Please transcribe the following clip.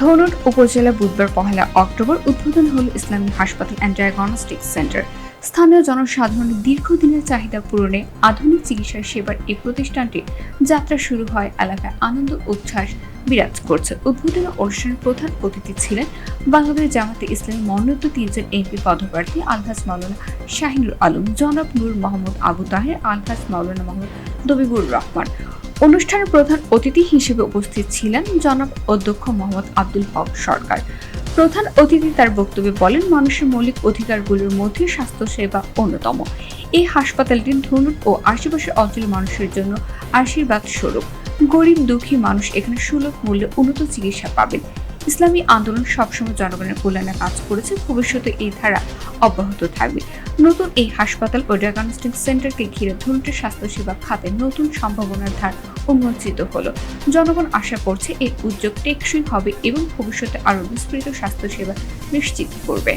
ধনুট উপজেলা বুধবার পহেলা অক্টোবর উদ্বোধন হল ইসলামী হাসপাতাল অ্যান্ড ডায়াগনস্টিক সেন্টার স্থানীয় জনসাধারণের দীর্ঘদিনের চাহিদা পূরণে আধুনিক চিকিৎসা সেবার এই প্রতিষ্ঠানটির যাত্রা শুরু হয় এলাকায় আনন্দ, উচ্ছ্বাস, বিরাজ করছে। উদ্বোধনী অনুষ্ঠানের প্রধান অতিথি ছিলেন বাংলাদেশ জামাতে ইসলামী মনোনীত তিনজন এমপি পদপ্রার্থী আলহাজ মাওলানা শাহিনুর আলম, জনাব নূর মোহাম্মদ আবু তাহের, আলহাজ মাওলানা মোহাম্মদ দবিবুর রহমান। অনুষ্ঠানের প্রধান অতিথি হিসেবে উপস্থিত ছিলেন জনাব অধ্যক্ষ মোহাম্মদ আব্দুল হক সরকার। প্রধান অতিথি তার বক্তব্যে বলেন, মানুষের মৌলিক অধিকারগুলোর মধ্যে স্বাস্থ্যসেবা অন্যতম। এই হাসপাতালটি ধনুট ও আশেপাশের অঞ্চলের মানুষের জন্য আশীর্বাদ স্বরূপ। গরিব দুঃখী মানুষ এখানে সুলভ মূল্যে উন্নত চিকিৎসা পাবেন। ইসলামী আন্দোলন সবসময় জনগণের কল্যাণে কাজ করেছে, ভবিষ্যতে এই ধারা অব্যাহত থাকবে। নতুন এই হাসপাতাল ও ডায়াগনস্টিক সেন্টারকে ঘিরে ধনুটের স্বাস্থ্যসেবা খাতে নতুন সম্ভাবনার ধার উন্মোচিত হলো। জনগণ আশা করছে এই উদ্যোগ টেকসই হবে এবং ভবিষ্যতে আরও বিস্তৃত স্বাস্থ্যসেবা নিশ্চিত করবে।